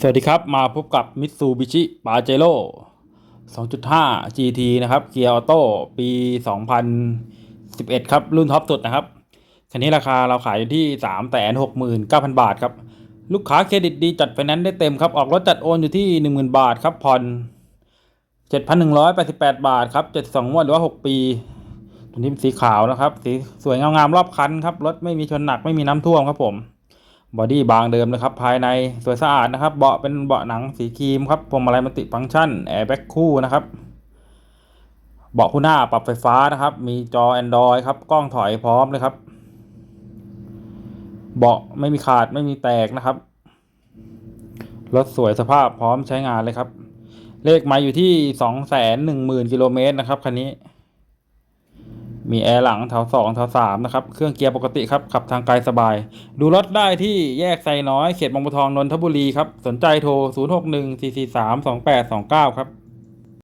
สวัสดีครับ มาพบกับ Mitsubishi Pajero 2.5 GT นะครับเกียร์ออโต้ปี 2011 ครับ รุ่นท็อปสุดนะครับ คันนี้ราคาเราขายอยู่ที่ 369,000 บาทครับ ลูกค้าเครดิตดีจัดไฟแนนซ์ได้เต็มครับ ออกรถจัดโอนอยู่ที่ 10,000 บาทครับ ผ่อน 7,188 บาทครับ 72งวดหรือว่า 6 ปีตัวนี้เป็นสีขาวนะครับ สีสวยงามๆรอบคันครับ รถไม่มีชนหนักไม่มีน้ำท่วมครับผม บอดี้บางเดิมนะครับ ภายในสวยสะอาดนะครับ เบาะเป็นเบาะหนังสีครีมครับพวงมาลัยมัลติฟังก์ชันแอร์แบ็กคู่นะครับเบาะคู่หน้าปรับไฟฟ้านะครับ มีจอ Android ครับ กล้องถอยพร้อมเลยครับ เบาะไม่มีขาดไม่มีแตกนะครับ รถสวยสภาพพร้อมใช้งานเลยครับ เลขไมาอยู่ที่สองแสนหนึ่งหมื่นกิโลเมตรนะครับคันนี้ มีแอร์หลังแถวสองแถวสามนะครับเครื่องเกียร์ปกติครับขับทางไกลสบาย ดูรถได้ที่แยกไซน้อยเขตบางบัวทองนนทบุรีครับสนใจโทร 0 6 1 4 4 3 2 8 2 9 ครับ